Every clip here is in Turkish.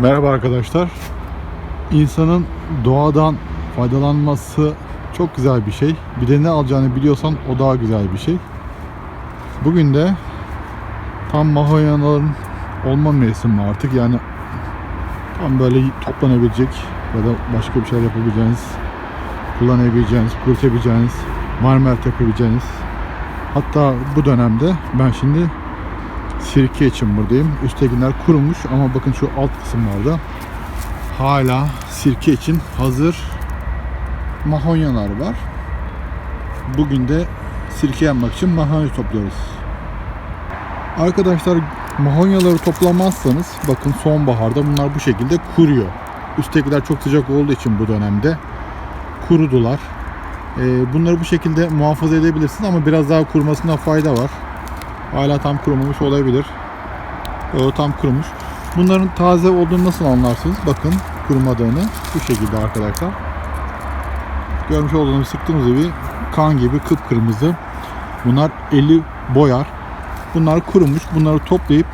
Merhaba arkadaşlar. İnsanın doğadan faydalanması çok güzel bir şey. Bir de ne alacağını biliyorsan o daha güzel bir şey. Bugün de tam mahonyaların olma mevsimi artık. Yani tam böyle toplanabilecek ya da başka bir şeyler yapabileceğiniz, kullanabileceğiniz, kurutabileceğiniz, marmelat yapabileceğiniz. Hatta bu dönemde ben şimdi sirke için buradayım. Üsttekiler kurumuş ama bakın şu alt kısımlarda hala sirke için hazır mahonyalar var. Bugün de sirke yapmak için mahonya topluyoruz. Arkadaşlar mahonyaları toplamazsanız bakın sonbaharda bunlar bu şekilde kuruyor. Üsttekiler çok sıcak olduğu için bu dönemde kurudular. Ee, bunları bu şekilde muhafaza edebilirsiniz ama biraz daha kurumasında fayda var. Hala tam kurumamış olabilir. O tam kurumuş. Bunların taze olduğunu nasıl anlarsınız? Bakın kurumadığını bu şekilde arkadaşlar. Görmüş olduğunuz sıktığımız gibi kan gibi kıpkırmızı. Bunlar eli boyar. Bunlar kurumuş. Bunları toplayıp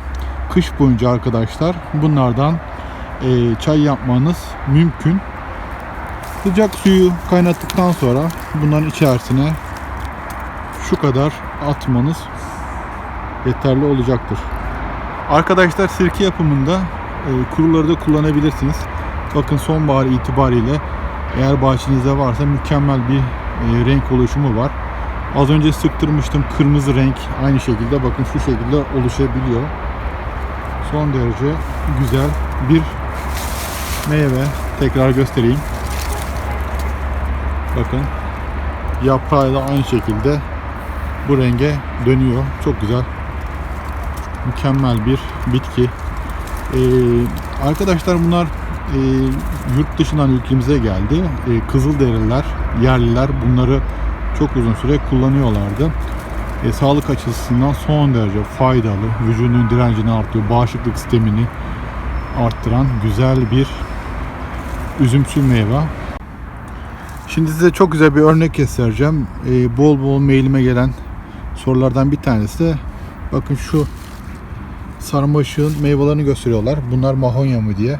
kış boyunca arkadaşlar bunlardan e, çay yapmanız mümkün. Sıcak suyu kaynattıktan sonra bunların içerisine şu kadar atmanız yeterli olacaktır. Arkadaşlar sirke yapımında e, kuruları da kullanabilirsiniz. Bakın sonbahar itibariyle eğer bahçenizde varsa mükemmel bir e, renk oluşumu var. Az önce sıktırmıştım kırmızı renk aynı şekilde bakın şu şekilde oluşabiliyor. Son derece güzel bir meyve. Tekrar göstereyim. Bakın yaprağı da aynı şekilde bu renge dönüyor. Çok güzel mükemmel bir bitki. Ee, arkadaşlar bunlar e, yurt dışından ülkemize geldi. E, Kızılderililer, yerliler bunları çok uzun süre kullanıyorlardı. E, sağlık açısından son derece faydalı, vücudun direncini artırıyor, bağışıklık sistemini arttıran güzel bir üzümsü meyve. Şimdi size çok güzel bir örnek göstereceğim. E, bol bol mailime gelen sorulardan bir tanesi de bakın şu sarmaşığın meyvelerini gösteriyorlar. Bunlar mahonya mı diye.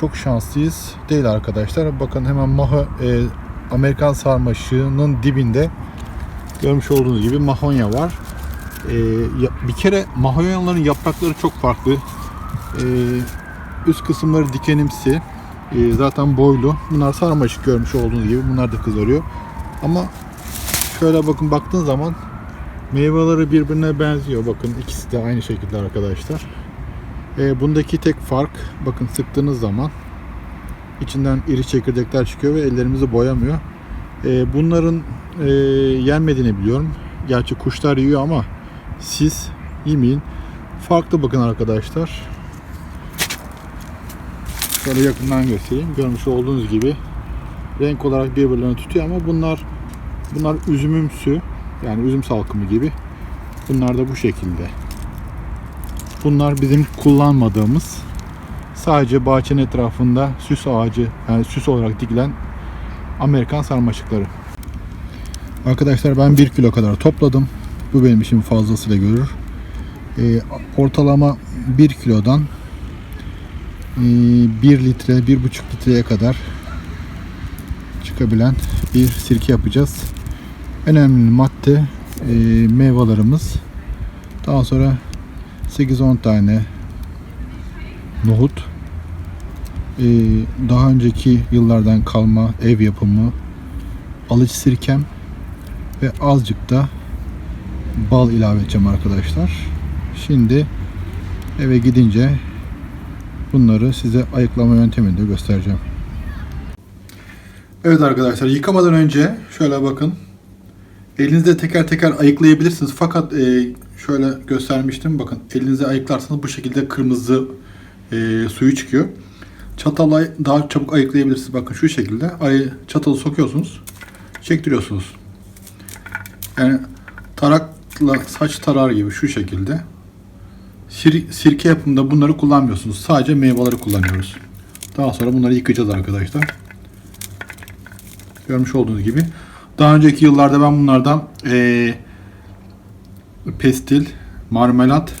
Çok şanslıyız değil arkadaşlar. Bakın hemen maho, e, Amerikan sarmaşığının dibinde görmüş olduğunuz gibi mahonya var. E, bir kere mahonyaların yaprakları çok farklı. E, üst kısımları dikenimsi. E, zaten boylu. Bunlar sarmaşık görmüş olduğunuz gibi. Bunlar da kızarıyor. Ama şöyle bakın baktığın zaman Meyveleri birbirine benziyor. Bakın ikisi de aynı şekilde arkadaşlar. Ee, bundaki tek fark bakın sıktığınız zaman içinden iri çekirdekler çıkıyor ve ellerimizi boyamıyor. Ee, bunların e, yenmediğini biliyorum. Gerçi kuşlar yiyor ama siz yemeyin. Farklı bakın arkadaşlar. Şöyle yakından göstereyim. Görmüş olduğunuz gibi renk olarak birbirlerini tutuyor ama bunlar bunlar üzümümsü. Yani üzüm salkımı gibi. Bunlar da bu şekilde. Bunlar bizim kullanmadığımız sadece bahçenin etrafında süs ağacı yani süs olarak dikilen Amerikan sarmaşıkları. Arkadaşlar ben 1 kilo kadar topladım. Bu benim için fazlasıyla görür. Ee, ortalama 1 kilodan e, 1 litre, 1,5 litreye kadar çıkabilen bir sirke yapacağız önemli madde e, meyvelerimiz. Daha sonra 8-10 tane nohut. E, daha önceki yıllardan kalma ev yapımı alıcı sirkem ve azıcık da bal ilave edeceğim arkadaşlar. Şimdi eve gidince bunları size ayıklama yöntemini de göstereceğim. Evet arkadaşlar yıkamadan önce şöyle bakın Elinizde teker teker ayıklayabilirsiniz. Fakat e, şöyle göstermiştim. Bakın elinize ayıklarsanız bu şekilde kırmızı e, suyu çıkıyor. Çatalla daha çabuk ayıklayabilirsiniz. Bakın şu şekilde ayı çatalı sokuyorsunuz. Çektiriyorsunuz. Yani tarakla saç tarar gibi şu şekilde. Sir, sirke yapımında bunları kullanmıyorsunuz. Sadece meyveleri kullanıyoruz. Daha sonra bunları yıkayacağız arkadaşlar. Görmüş olduğunuz gibi. Daha önceki yıllarda ben bunlardan eee, pestil, marmelat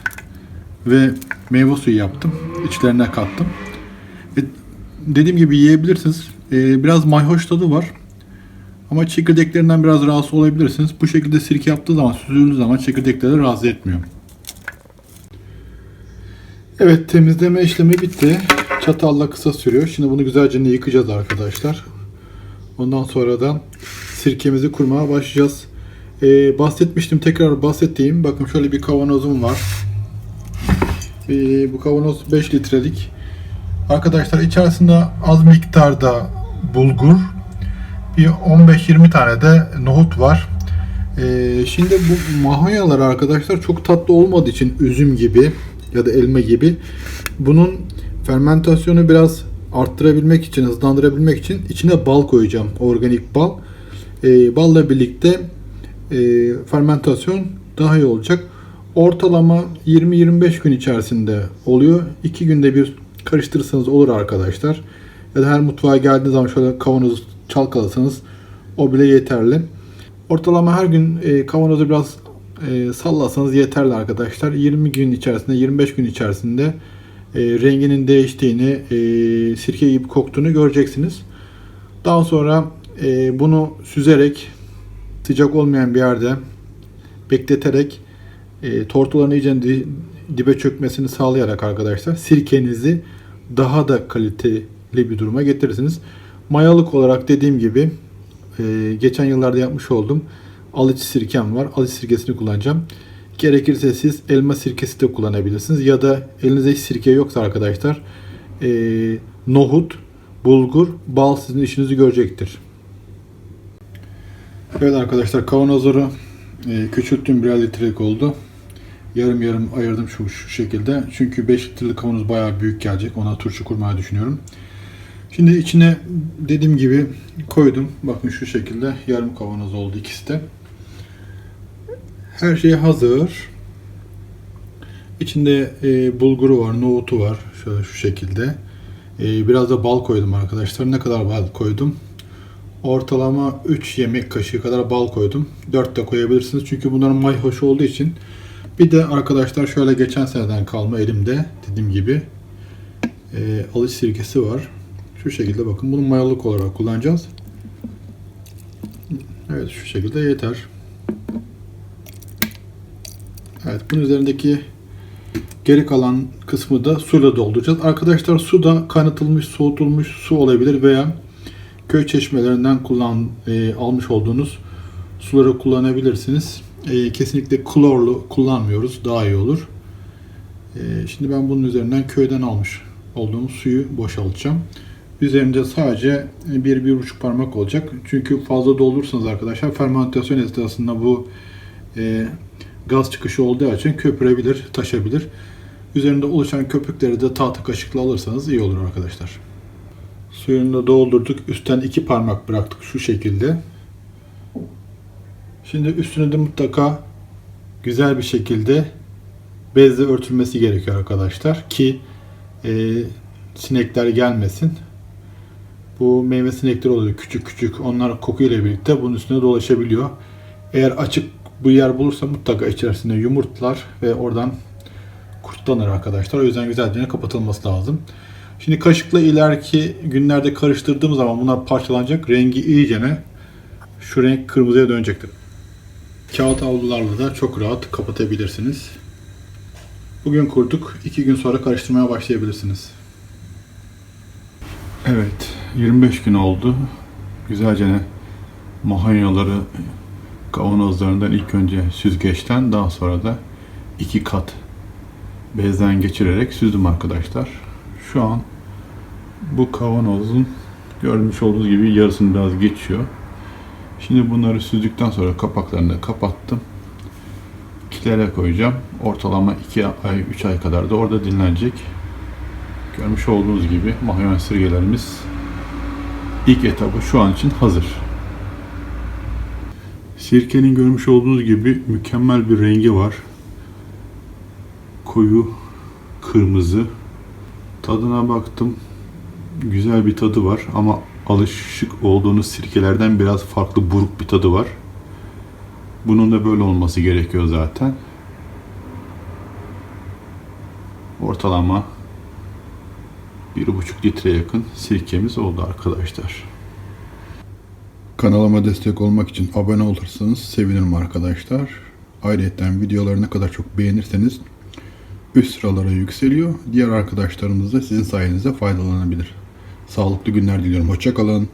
ve meyve suyu yaptım. İçlerine kattım. dediğim gibi yiyebilirsiniz. Ee, biraz mayhoş tadı var. Ama çekirdeklerinden biraz rahatsız olabilirsiniz. Bu şekilde sirke yaptığı zaman, süzüldüğü zaman çekirdekleri rahatsız etmiyor. Evet temizleme işlemi bitti. Çatalla kısa sürüyor. Şimdi bunu güzelce yıkayacağız arkadaşlar. Ondan sonra da sirkemizi kurmaya başlayacağız. Ee, bahsetmiştim tekrar bahsettiğim. Bakın şöyle bir kavanozum var. Ee, bu kavanoz 5 litrelik. Arkadaşlar içerisinde az miktarda bulgur, bir 15-20 tane de nohut var. Ee, şimdi bu mahonyalar arkadaşlar çok tatlı olmadığı için üzüm gibi ya da elma gibi bunun fermentasyonu biraz arttırabilmek için, hızlandırabilmek için içine bal koyacağım. Organik bal. Ee, balla birlikte e, fermentasyon daha iyi olacak. Ortalama 20-25 gün içerisinde oluyor. 2 günde bir karıştırırsanız olur arkadaşlar. Ya da her mutfağa geldiğiniz zaman şöyle kavanozu çalkalasanız o bile yeterli. Ortalama her gün e, kavanozu biraz e, sallasanız yeterli arkadaşlar. 20 gün içerisinde, 25 gün içerisinde e, renginin değiştiğini, e, sirke gibi koktuğunu göreceksiniz. Daha sonra e, bunu süzerek sıcak olmayan bir yerde bekleterek e, tortuların iyice di- dibe çökmesini sağlayarak arkadaşlar sirkenizi daha da kaliteli bir duruma getirirsiniz. Mayalık olarak dediğim gibi e, geçen yıllarda yapmış olduğum alıcı sirkem var. Alıcı sirkesini kullanacağım. Gerekirse siz elma sirkesi de kullanabilirsiniz. Ya da elinizde hiç sirke yoksa arkadaşlar e, nohut, bulgur, bal sizin işinizi görecektir. Evet arkadaşlar kavanozları e, küçülttüm birer litrelik oldu. Yarım yarım ayırdım şu, şu şekilde. Çünkü 5 litrelik kavanoz bayağı büyük gelecek. Ona turşu kurmayı düşünüyorum. Şimdi içine dediğim gibi koydum. Bakın şu şekilde yarım kavanoz oldu ikisi de. Her şey hazır. İçinde e, bulguru var, nohutu var. Şöyle şu şekilde. E, biraz da bal koydum arkadaşlar. Ne kadar bal koydum? Ortalama 3 yemek kaşığı kadar bal koydum. 4 de koyabilirsiniz. Çünkü bunların mayhoş olduğu için. Bir de arkadaşlar şöyle geçen seneden kalma elimde dediğim gibi e, alış sirkesi var. Şu şekilde bakın bunu mayalık olarak kullanacağız. Evet şu şekilde yeter. Evet bunun üzerindeki geri kalan kısmı da suyla dolduracağız. Arkadaşlar su da kaynatılmış, soğutulmuş su olabilir veya köy çeşmelerinden kullan e, almış olduğunuz suları kullanabilirsiniz. E, kesinlikle klorlu kullanmıyoruz. Daha iyi olur. E, şimdi ben bunun üzerinden köyden almış olduğum suyu boşaltacağım. Üzerinde sadece bir, bir buçuk parmak olacak. Çünkü fazla doldurursanız arkadaşlar fermentasyon esnasında bu e, gaz çıkışı olduğu için köpürebilir, taşabilir. Üzerinde oluşan köpükleri de tahta kaşıkla alırsanız iyi olur arkadaşlar. Suyunu da doldurduk. Üstten iki parmak bıraktık şu şekilde. Şimdi üstüne de mutlaka güzel bir şekilde bezle örtülmesi gerekiyor arkadaşlar ki e, sinekler gelmesin. Bu meyve sinekleri oluyor küçük küçük. Onlar kokuyla birlikte bunun üstüne dolaşabiliyor. Eğer açık bu yer bulursa mutlaka içerisinde yumurtlar ve oradan kurtlanır arkadaşlar. O yüzden güzelce kapatılması lazım. Şimdi kaşıkla ileriki günlerde karıştırdığım zaman bunlar parçalanacak. Rengi iyicene şu renk kırmızıya dönecektir. Kağıt havlularla da çok rahat kapatabilirsiniz. Bugün kurduk. 2 gün sonra karıştırmaya başlayabilirsiniz. Evet, 25 gün oldu. Güzelce mahonyaları kavanozlarından ilk önce süzgeçten daha sonra da iki kat bezden geçirerek süzdüm arkadaşlar. Şu an bu kavanozun görmüş olduğunuz gibi yarısını biraz geçiyor. Şimdi bunları süzdükten sonra kapaklarını kapattım. Kilere koyacağım. Ortalama 2 ay 3 ay kadar da orada dinlenecek. Görmüş olduğunuz gibi mahyon sirgelerimiz ilk etabı şu an için hazır. Sirkenin görmüş olduğunuz gibi mükemmel bir rengi var. Koyu kırmızı. Tadına baktım. Güzel bir tadı var ama alışık olduğunuz sirkelerden biraz farklı buruk bir tadı var. Bunun da böyle olması gerekiyor zaten. Ortalama 1,5 litre yakın sirkemiz oldu arkadaşlar. Kanalıma destek olmak için abone olursanız sevinirim arkadaşlar. Ayrıca videoları ne kadar çok beğenirseniz üst sıralara yükseliyor. Diğer arkadaşlarımız da sizin sayenizde faydalanabilir. Sağlıklı günler diliyorum. Hoşçakalın.